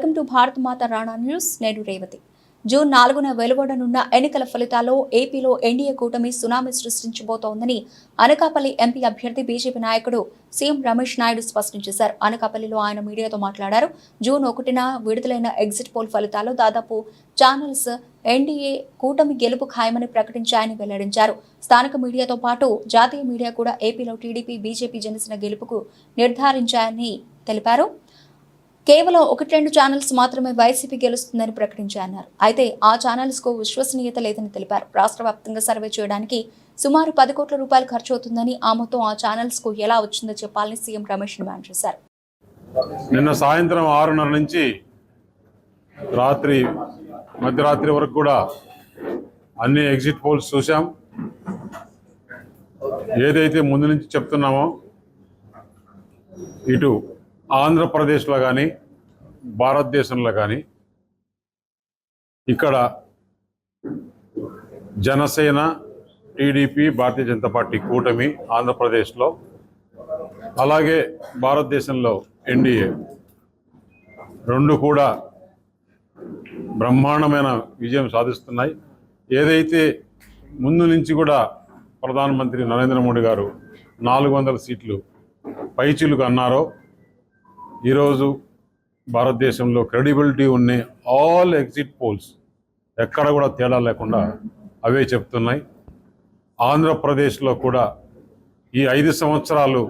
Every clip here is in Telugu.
Welcome to Bharat Mata Rana news. నేను రేవతి. జూన్ నాలుగున వెలువడనున్న ఎన్నికల ఫలితాల్లో ఏపీలో ఎన్డీఏ కూటమి సునామీ సృష్టించబోతోందని అనకాపల్లి ఎంపీ అభ్యర్థి బీజేపీ నాయకుడు సీఎం రమేష్ నాయుడు స్పష్టం చేశారు. అనకాపల్లిలో ఆయన మీడియాతో మాట్లాడారు. జూన్ ఒకటిన విడుదలైన ఎగ్జిట్ పోల్ ఫలితాల్లో దాదాపు ఛానల్స్ ఎన్డీఏ కూటమి గెలుపు ఖాయమని ప్రకటించాయని వెల్లడించారు. స్థానిక మీడియాతో పాటు జాతీయ మీడియా కూడా ఏపీలో టీడీపీ బీజేపీ జనసేన గెలుపుకు నిర్ధారించాయని తెలిపారు. కేవలం ఒకటి రెండు ఛానల్స్ మాత్రమే వైసీపీ గెలుస్తుందని ప్రకటించారన్నారు అయితే ఆ ఛానల్స్కు విశ్వసనీయత లేదని తెలిపారు. రాష్ట్ర వ్యాప్తంగా సర్వే చేయడానికి సుమారు పది కోట్ల రూపాయలు ఖర్చు అవుతుందని ఆ మొత్తం ఆ ఛానల్స్కు ఎలా వచ్చిందో చెప్పాలని సీఎం రమేష్ డిమాండ్ చేశారు. నిన్న సాయంత్రం ఆరున్నర నుంచి రాత్రి మధ్యరాత్రి వరకు కూడా అన్ని ఎగ్జిట్ పోల్స్ చూసాం ఏదైతే ముందు నుంచి చెప్తున్నామో ఇటు ఆంధ్రప్రదేశ్లో కానీ భారతదేశంలో కానీ ఇక్కడ జనసేన టీడీపీ భారతీయ జనతా పార్టీ కూటమి ఆంధ్రప్రదేశ్లో అలాగే భారతదేశంలో ఎన్డీఏ రెండు కూడా బ్రహ్మాండమైన విజయం సాధిస్తున్నాయి. ఏదైతే ముందు నుంచి కూడా ప్రధానమంత్రి నరేంద్ర మోడీ గారు నాలుగు వందల సీట్లు పైచీలుగా అన్నారో ఈరోజు భారతదేశంలో క్రెడిబిలిటీ ఉన్న ఆల్ ఎగ్జిట్ పోల్స్ ఎక్కడ కూడా తేడా లేకుండా అవే చెప్తున్నాయి. ఆంధ్రప్రదేశ్లో కూడా ఈ ఐదు సంవత్సరాలు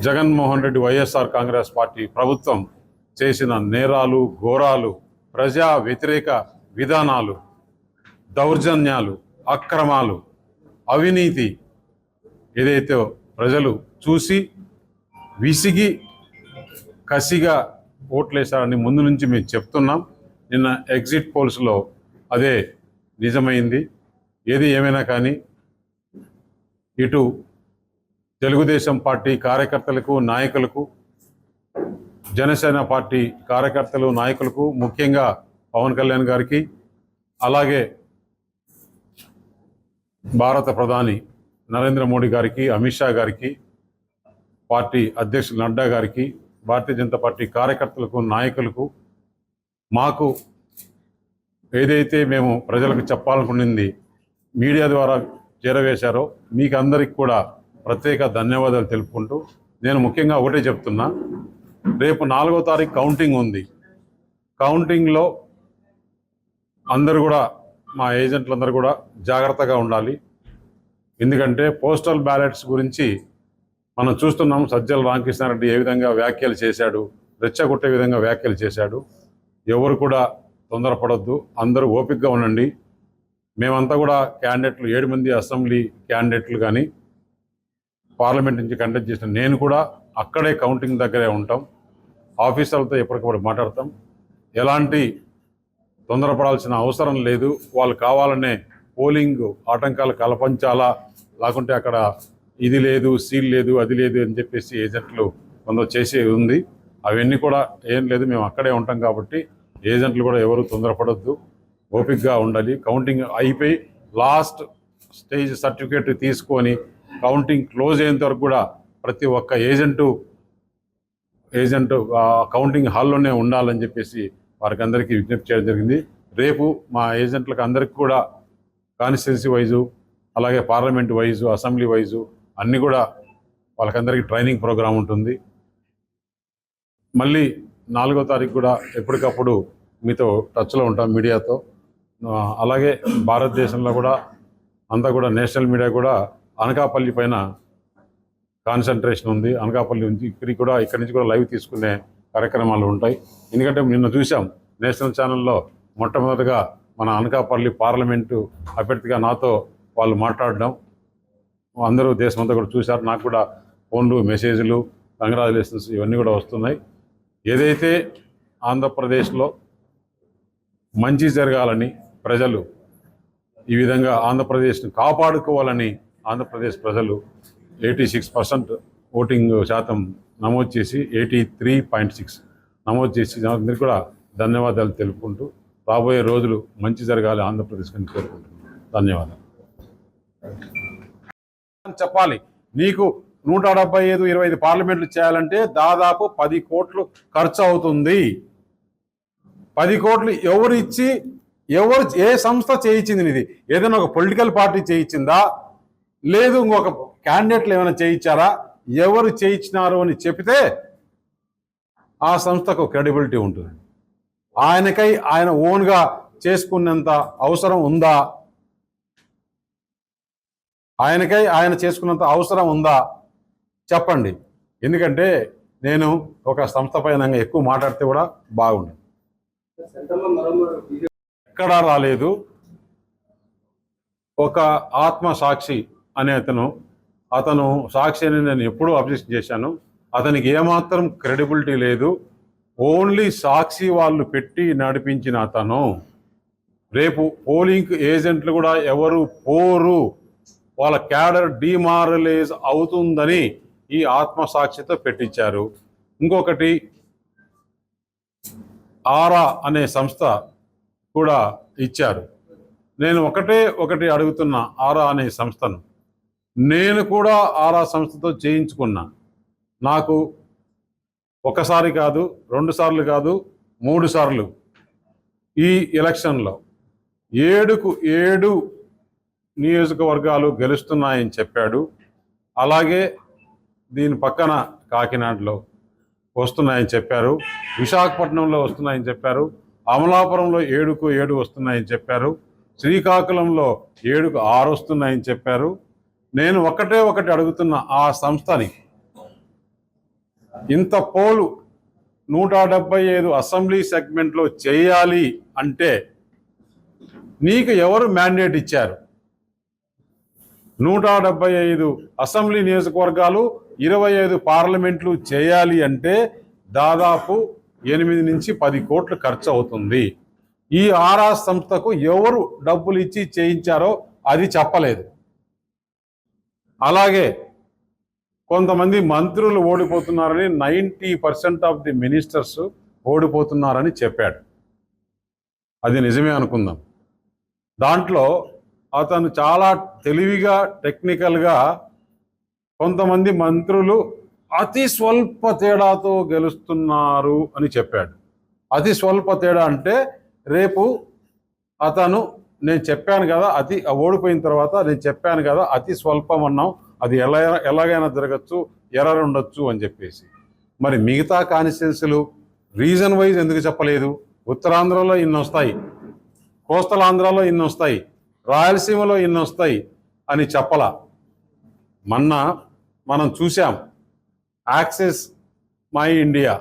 జగన్మోహన్ రెడ్డి వైఎస్ఆర్ కాంగ్రెస్ పార్టీ ప్రభుత్వం చేసిన నేరాలు ఘోరాలు ప్రజా వ్యతిరేక విధానాలు దౌర్జన్యాలు అక్రమాలు అవినీతి ఏదైతే ప్రజలు చూసి విసిగి కసిగా ఓట్లేశారని ముందు నుంచి మేము చెప్తున్నాం. నిన్న ఎగ్జిట్ పోల్స్లో అదే నిజమైంది. ఏది ఏమైనా కానీ ఇటు తెలుగుదేశం పార్టీ కార్యకర్తలకు నాయకులకు జనసేన పార్టీ కార్యకర్తలు నాయకులకు ముఖ్యంగా పవన్ కళ్యాణ్ గారికి అలాగే భారత ప్రధాని నరేంద్ర మోడీ గారికి అమిత్ షా గారికి పార్టీ అధ్యక్షులు నడ్డా గారికి భారతీయ జనతా పార్టీ కార్యకర్తలకు నాయకులకు మాకు ఏదైతే మేము ప్రజలకు చెప్పాలనుకునింది మీడియా ద్వారా చేరవేశారో మీకు అందరికి కూడా ప్రత్యేక ధన్యవాదాలు తెలుపుకుంటూ నేను ముఖ్యంగా ఒకటే చెప్తున్నా. రేపు నాలుగో తారీఖు కౌంటింగ్ ఉంది. కౌంటింగ్లో అందరూ కూడా మా ఏజెంట్లందరూ కూడా జాగ్రత్తగా ఉండాలి. ఎందుకంటే పోస్టల్ బ్యాలెట్స్ గురించి మనం చూస్తున్నాం సజ్జల రామకృష్ణారెడ్డి ఏ విధంగా వ్యాఖ్యలు చేశాడు రెచ్చగొట్టే విధంగా వ్యాఖ్యలు చేశాడు. ఎవరు కూడా తొందరపడొద్దు అందరూ ఓపికగా ఉండండి. మేమంతా కూడా క్యాండిడేట్లు ఏడు మంది అసెంబ్లీ క్యాండిడేట్లు కానీ పార్లమెంట్ నుంచి కండక్ట్ చేసిన నేను కూడా అక్కడే కౌంటింగ్ దగ్గరే ఉంటాం. ఆఫీసర్లతో ఎప్పటికప్పుడు మాట్లాడతాం. ఎలాంటి తొందరపడాల్సిన అవసరం లేదు. వాళ్ళు కావాలనే పోలింగ్ ఆటంకాలు కల్పించాలా లేకుంటే అక్కడ ఇది లేదు సీల్ లేదు అది లేదు అని చెప్పేసి ఏజెంట్లు కొందరు చేసే ఉంది. అవన్నీ కూడా ఏం లేదు మేము అక్కడే ఉంటాం కాబట్టి ఏజెంట్లు కూడా ఎవరు తొందరపడద్దు. ఓపిక్గా ఉండాలి. కౌంటింగ్ అయిపోయి లాస్ట్ స్టేజ్ సర్టిఫికేట్ తీసుకొని కౌంటింగ్ క్లోజ్ అయ్యేంత వరకు కూడా ప్రతి ఒక్క ఏజెంటు ఏజెంట్ కౌంటింగ్ హాల్లోనే ఉండాలని చెప్పేసి వారికి అందరికీ విజ్ఞప్తి చేయడం జరిగింది. రేపు మా ఏజెంట్లకు అందరికీ కూడా కాన్స్టిట్యున్సీ వైజు అలాగే పార్లమెంట్ వైజు అసెంబ్లీ వైజు అన్నీ కూడా వాళ్ళకందరికీ ట్రైనింగ్ ప్రోగ్రాం ఉంటుంది. మళ్ళీ నాలుగో తారీఖు కూడా ఎప్పటికప్పుడు మీతో టచ్లో ఉంటాం మీడియాతో. అలాగే భారతదేశంలో కూడా అంతా కూడా నేషనల్ మీడియా కూడా అనకాపల్లి పైన కాన్సన్ట్రేషన్ ఉంది. అనకాపల్లి నుంచి ఇక్కడికి కూడా ఇక్కడి నుంచి కూడా లైవ్ తీసుకునే కార్యక్రమాలు ఉంటాయి. ఎందుకంటే నిన్న చూసాం నేషనల్ ఛానల్లో మొట్టమొదటిగా మన అనకాపల్లి పార్లమెంటు అభ్యర్థిగా నాతో వాళ్ళు మాట్లాడడం. అందరూ దేశమంతా కూడా చూశారు. నాకు కూడా ఫోన్లు మెసేజ్లు కంగ్రాచులేషన్స్ ఇవన్నీ కూడా వస్తున్నాయి. ఏదైతే ఆంధ్రప్రదేశ్లో మంచి జరగాలని ప్రజలు ఈ విధంగా ఆంధ్రప్రదేశ్ని కాపాడుకోవాలని ఆంధ్రప్రదేశ్ ప్రజలు ఎయిటీ సిక్స్ పర్సెంట్ ఓటింగ్ శాతం నమోదు చేసి ఎయిటీ త్రీ పాయింట్ సిక్స్ నమోదు చేసి అందరికీ కూడా ధన్యవాదాలు తెలుపుకుంటూ రాబోయే రోజులు మంచి జరగాలి ఆంధ్రప్రదేశ్కి అని కోరుకుంటున్నాను. ధన్యవాదాలు. చెప్పాలి. నీకు నూట డెబ్బై ఐదు ఇరవై ఐదు పార్లమెంట్లు చేయాలంటే దాదాపు పది కోట్లు ఖర్చు అవుతుంది. పది కోట్లు ఎవరు ఇచ్చి ఎవరు ఏ సంస్థ చేయించింది ఇది ఏదైనా ఒక పొలిటికల్ పార్టీ చేయించిందా? లేదు ఇంకొక క్యాండిడేట్లు ఏమైనా చేయించారా? ఎవరు చేయించినారు అని చెప్తే ఆ సంస్థకు క్రెడిబిలిటీ ఉంటుంది. ఆయనకై ఆయన ఓన్గా చేసుకున్నంత అవసరం ఉందా? ఆయనకై ఆయన చేసుకున్నంత అవసరం ఉందా? చెప్పండి. ఎందుకంటే నేను ఒక సంస్థ పైన ఎక్కువ మాట్లాడితే కూడా బాగుండు. ఎక్కడా రాలేదు. ఒక ఆత్మ సాక్షి అనే అతను అతను సాక్షి అని నేను ఎప్పుడూ అబ్జెక్షన్ చేశాను. అతనికి ఏమాత్రం క్రెడిబిలిటీ లేదు. ఓన్లీ సాక్షి వాళ్ళు పెట్టి నడిపించిన అతను. రేపు పోలింగ్ ఏజెంట్లు కూడా ఎవరు పోరు. వాళ్ళ క్యాడర్ డిమారలైజ్ అవుతుందని ఈ ఆత్మసాక్షితో పెట్టించారు. ఇంకొకటి ఆరా అనే సంస్థ కూడా ఇచ్చారు. నేను ఒకటే ఒకటి అడుగుతున్నా ఆరా అనే సంస్థను. నేను కూడా ఆరా సంస్థతో చేయించుకున్నా. నాకు ఒకసారి కాదు రెండు సార్లు కాదు మూడు సార్లు ఈ ఎలక్షన్లో. ఏడుకు ఏడు నియోజకవర్గాలు గెలుస్తున్నాయని చెప్పాడు. అలాగే దీని పక్కన కాకినాడలో వస్తున్నాయని చెప్పారు. విశాఖపట్నంలో వస్తున్నాయని చెప్పారు. అమలాపురంలో ఏడుకు ఏడు వస్తున్నాయని చెప్పారు. శ్రీకాకుళంలో ఏడుకు ఆరు వస్తున్నాయని చెప్పారు. నేను ఒకటే ఒకటి అడుగుతున్న ఆ సంస్థని ఇంత పోలు నూట డెబ్బై ఐదు అసెంబ్లీ సెగ్మెంట్లో చేయాలి అంటే నీకు ఎవరు మ్యాండేట్ ఇచ్చారు? నూట డెబ్బై ఐదు అసెంబ్లీ నియోజకవర్గాలు ఇరవై ఐదు పార్లమెంట్లు చేయాలి అంటే దాదాపు ఎనిమిది నుంచి పది కోట్లు ఖర్చు అవుతుంది ఈ ఆరా సంస్థకు ఎవరు డబ్బులు ఇచ్చి చేయించారో అది చెప్పలేదు. అలాగే కొంతమంది మంత్రులు ఓడిపోతున్నారని ninety percent of the ministers ఓడిపోతున్నారని చెప్పాడు. అది నిజమే అనుకుందాం. దాంట్లో అతను చాలా తెలివిగా టెక్నికల్గా కొంతమంది మంత్రులు అతి స్వల్ప తేడాతో గెలుస్తున్నారు అని చెప్పాడు. అతి స్వల్ప తేడా అంటే రేపు అతను నేను చెప్పాను కదా అతి ఓడిపోయిన తర్వాత నేను చెప్పాను కదా అతి స్వల్పం అన్నాం అది ఎలా ఎలాగైనా జరగచ్చు ఎర్రర్ ఉండొచ్చు అని చెప్పేసి. మరి మిగతా కాన్స్టిట్యున్సీలు రీజన్ వైజ్ ఎందుకు చెప్పలేదు? ఉత్తరాంధ్రలో ఇన్ని వస్తాయి కోస్తల ఆంధ్రాలో ఇన్ని వస్తాయి రాయలసీమలో ఇన్ని వస్తాయి అని చెప్పలా. మొన్న మనం చూసాం Axis My India.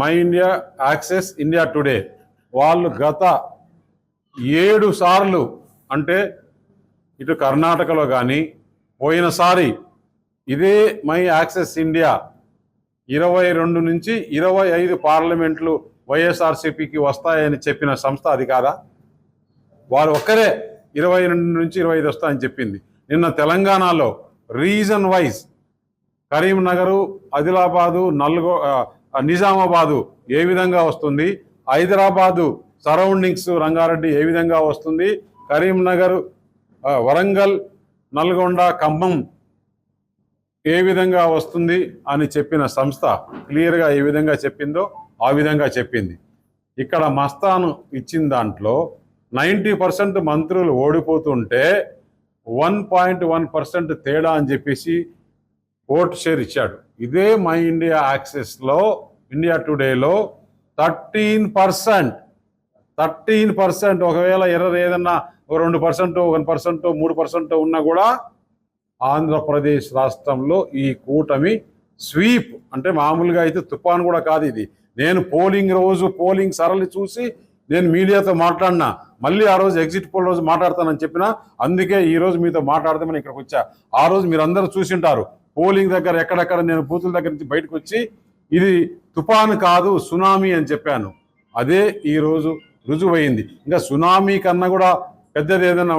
My India Axis India Today. వాళ్ళు గత ఏడు సార్లు అంటే ఇటు కర్ణాటకలో కానీ పోయినసారి ఇదే మై యాక్సెస్ ఇండియా ఇరవై రెండు నుంచి ఇరవై ఐదు పార్లమెంట్లు వైఎస్ఆర్సీపీకి వస్తాయని చెప్పిన సంస్థ అది కాదా? వారు ఒక్కరే ఇరవై రెండు నుంచి ఇరవై ఐదు వస్తా అని చెప్పింది. నిన్న తెలంగాణలో రీజన్ వైజ్ కరీంనగరు ఆదిలాబాదు నల్గో నిజామాబాదు ఏ విధంగా వస్తుంది? హైదరాబాదు సరౌండింగ్స్ రంగారెడ్డి ఏ విధంగా వస్తుంది? కరీంనగర్ వరంగల్ నల్గొండ ఖమ్మం ఏ విధంగా వస్తుంది? అని చెప్పిన సంస్థ క్లియర్గా ఏ విధంగా చెప్పిందో ఆ విధంగా చెప్పింది. ఇక్కడ మస్తాను ఇచ్చిన దాంట్లో నైంటీ పర్సెంట్ మంత్రులు ఓడిపోతుంటే వన్ పాయింట్ వన్ పర్సెంట్ తేడా అని చెప్పేసి ఓట్ షేర్ ఇచ్చాడు. ఇదే మై ఇండియా యాక్సెస్లో ఇండియా టుడేలో థర్టీన్ పర్సెంట్ థర్టీన్ పర్సెంట్ ఒకవేళ ఎర్రర్ ఏదన్నా ఒక రెండు పర్సెంట్ వన్ పర్సెంట్ మూడు పర్సెంట్ ఉన్నా కూడా ఆంధ్రప్రదేశ్ రాష్ట్రంలో ఈ కూటమి స్వీప్ అంటే మామూలుగా అయితే తుఫాన్ కూడా కాదు ఇది. నేను పోలింగ్ రోజు పోలింగ్ సరళి చూసి నేను మీడియాతో మాట్లాడినా మళ్ళీ ఆ రోజు ఎగ్జిట్ పోల్ రోజు మాట్లాడతానని చెప్పిన అందుకే ఈ రోజు మీతో మాట్లాడదామని ఇక్కడికి వచ్చా. ఆ రోజు మీరు అందరూ చూసింటారు. పోలింగ్ దగ్గర ఎక్కడెక్కడ నేను బూతుల దగ్గర నుంచి బయటకు వచ్చి ఇది తుఫాను కాదు సునామీ అని చెప్పాను. అదే ఈరోజు రుజువు రుజువైంది. ఇంకా సునామీ కన్నా కూడా పెద్దది ఏదైనా